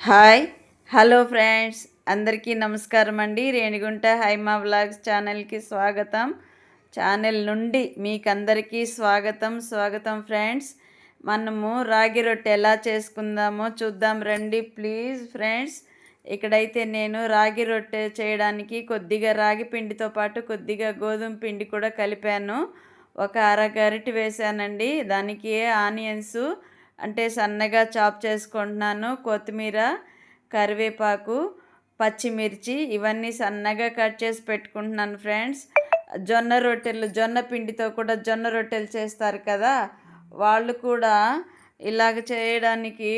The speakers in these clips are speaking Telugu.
హాయ్ హలో ఫ్రెండ్స్ అందరికీ నమస్కారం అండి. రేణిగుంట హైమా వ్లాగ్స్ ఛానల్కి స్వాగతం. ఛానల్ నుండి మీకందరికీ స్వాగతం స్వాగతం ఫ్రెండ్స్. మనము రాగి రొట్టె ఎలా చేసుకుందామో చూద్దాం రండి ప్లీజ్ ఫ్రెండ్స్. ఇక్కడైతే నేను రాగి రొట్టె చేయడానికి కొద్దిగా రాగి పిండితో పాటు కొద్దిగా గోధుమ పిండి కూడా కలిపాను. ఒక అర గరిటె వేసానండి దానికి ఆనియన్స్ అంటే సన్నగా చాప్ చేసుకుంటున్నాను కొత్తిమీర కరివేపాకు పచ్చిమిర్చి ఇవన్నీ సన్నగా కట్ చేసి పెట్టుకుంటున్నాను ఫ్రెండ్స్. జొన్న రొట్టెలు జొన్న పిండితో కూడా జొన్న రొట్టెలు చేస్తారు కదా. వాళ్ళు కూడా ఇలాగ చేయడానికి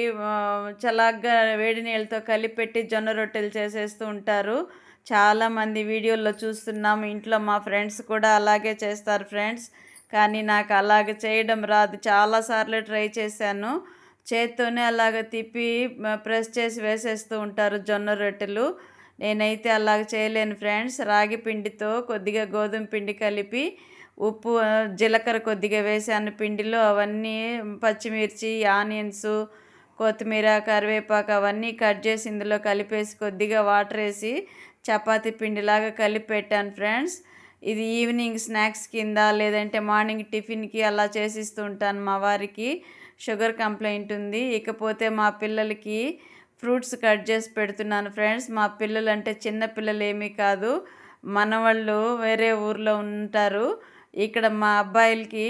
చలాగ్గా వేడి నీళ్ళతో కలిపెట్టి జొన్న రొట్టెలు చేసేస్తూ ఉంటారు. చాలామంది వీడియోల్లో చూస్తున్నాము ఇంట్లో మా ఫ్రెండ్స్ కూడా అలాగే చేస్తారు ఫ్రెండ్స్. కానీ నాకు అలాగ చేయడం రాదు. చాలాసార్లు ట్రై చేశాను. చేత్తోనే అలాగ తిప్పి ప్రెస్ చేసి వేసేస్తూ ఉంటారు జొన్న రొట్టెలు. నేనైతే అలాగ చేయలేను ఫ్రెండ్స్. రాగి పిండితో కొద్దిగా గోధుమ పిండి కలిపి ఉప్పు జీలకర్ర కొద్దిగా వేసాను పిండిలో. అవన్నీ పచ్చిమిర్చి ఆనియన్స్ కొత్తిమీర కరివేపాకు అవన్నీ కట్ చేసి ఇందులో కలిపేసి కొద్దిగా వాటర్ వేసి చపాతీ పిండిలాగా కలిపి పెట్టాను ఫ్రెండ్స్. ఇది ఈవినింగ్ స్నాక్స్ కింద లేదంటే మార్నింగ్ టిఫిన్కి అలా చేసిస్తుంటాను మా వారికి. షుగర్ కంప్లైంట్ ఉంది. ఇకపోతే మా పిల్లలకి ఫ్రూట్స్ కట్ చేసి పెడుతున్నాను ఫ్రెండ్స్. మా పిల్లలు అంటే చిన్న పిల్లలు ఏమీ కాదు. మనవాళ్ళు వేరే ఊర్లో ఉంటారు. ఇక్కడ మా అబ్బాయిలకి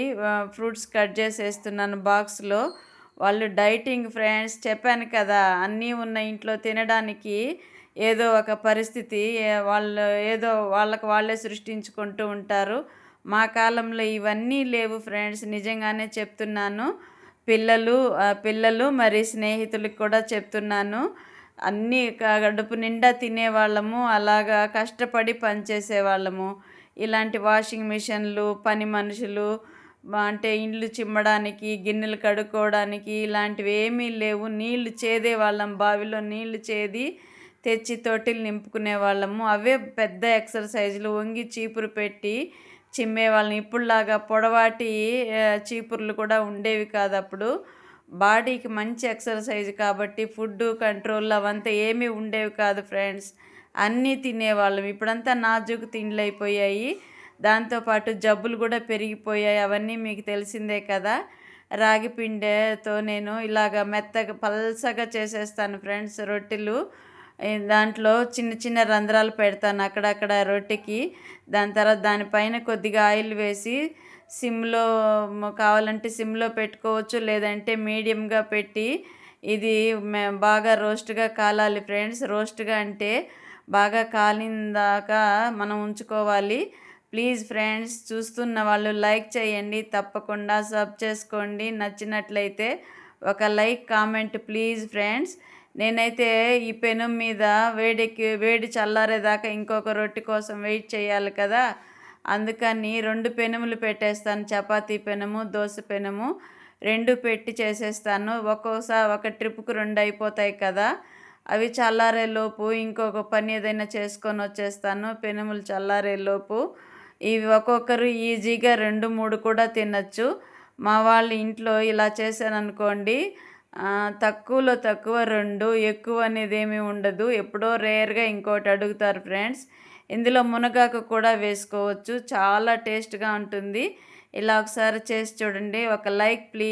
ఫ్రూట్స్ కట్ చేసేస్తున్నాను బాక్స్లో. వాళ్ళు డైటింగ్ ఫ్రెండ్స్ చెప్పాను కదా అన్నీ ఉన్న ఇంట్లో తినడానికి ఏదో ఒక పరిస్థితి వాళ్ళు ఏదో వాళ్ళకు వాళ్ళే సృష్టించుకుంటూ ఉంటారు. మా కాలంలో ఇవన్నీ లేవు ఫ్రెండ్స్. నిజంగానే చెప్తున్నాను. పిల్లలు పిల్లలు మరి స్నేహితులకు కూడా చెప్తున్నాను. అన్నీ గడుపు నిండా తినేవాళ్ళము అలాగా కష్టపడి పనిచేసేవాళ్ళము. ఇలాంటి వాషింగ్ మిషన్లు పని మనుషులు అంటే ఇండ్లు చిమ్మడానికి గిన్నెలు కడుక్కోవడానికి ఇలాంటివి ఏమీ లేవు. నీళ్ళు చేదే వాళ్ళం. బావిలో నీళ్ళు చేది తెచ్చి తొట్టిలు నింపుకునే వాళ్ళము. అవే పెద్ద ఎక్సర్సైజులు. వంగి చీపురు పెట్టి చిమ్మే వాళ్ళని. ఇప్పుడులాగా పొడవాటి చీపుర్లు కూడా ఉండేవి కాదు అప్పుడు. బాడీకి మంచి ఎక్సర్సైజ్ కాబట్టి ఫుడ్ కంట్రోల్ అవంతా ఏమీ ఉండేవి కాదు ఫ్రెండ్స్. అన్నీ తినేవాళ్ళం. ఇప్పుడంతా నాజుకు తిండ్లు అయిపోయాయి. దాంతోపాటు జబ్బులు కూడా పెరిగిపోయాయి. అవన్నీ మీకు తెలిసిందే కదా. రాగి పిండితో నేను ఇలాగ మెత్తగా పల్సగా చేసేస్తాను ఫ్రెండ్స్ రొట్టెలు. దాంట్లో చిన్న చిన్న రంధ్రాలు పెడతాను అక్కడక్కడ రొట్టెకి. దాని తర్వాత దానిపైన కొద్దిగా ఆయిల్ వేసి సిమ్లో కావాలంటే సిమ్లో పెట్టుకోవచ్చు లేదంటే మీడియంగా పెట్టి ఇది బాగా రోస్ట్గా కాలాలి ఫ్రెండ్స్. రోస్ట్గా అంటే బాగా కాలిందాకా మనం ఉంచుకోవాలి. ప్లీజ్ ఫ్రెండ్స్ చూస్తున్న వాళ్ళు లైక్ చేయండి తప్పకుండా సబ్ చేసుకోండి. నచ్చినట్లయితే ఒక లైక్ కామెంట్ ప్లీజ్ ఫ్రెండ్స్. నేనైతే ఈ పెనం మీద వేడికి వేడి చల్లారేదాకా ఇంకొక రొట్టె కోసం వెయిట్ చేయాలి కదా. అందుకని రెండు పెనములు పెట్టేస్తాను. చపాతీ పెనము దోశ పెనము రెండు పెట్టి చేసేస్తాను. ఒక్కోసారి ఒక ట్రిప్కు రెండు అయిపోతాయి కదా. అవి చల్లారేలోపు ఇంకొక పని ఏదైనా చేసుకొని వచ్చేస్తాను. పెనుములు చల్లారేలోపు ఇవి ఒక్కొక్కరు ఈజీగా రెండు మూడు కూడా తినచ్చు. మా వాళ్ళ ఇంట్లో ఇలా చేశాననుకోండి అనుకోండి తక్కువలో తక్కువ రెండు ఎక్కువ అనేది ఏమీ ఉండదు. ఎప్పుడో రేర్గా ఇంకోటి అడుగుతారు ఫ్రెండ్స్. ఇందులో మునగాకు కూడా వేసుకోవచ్చు. చాలా టేస్ట్గా ఉంటుంది. ఇలా ఒకసారి చేసి చూడండి. ఒక లైక్ ప్లీజ్.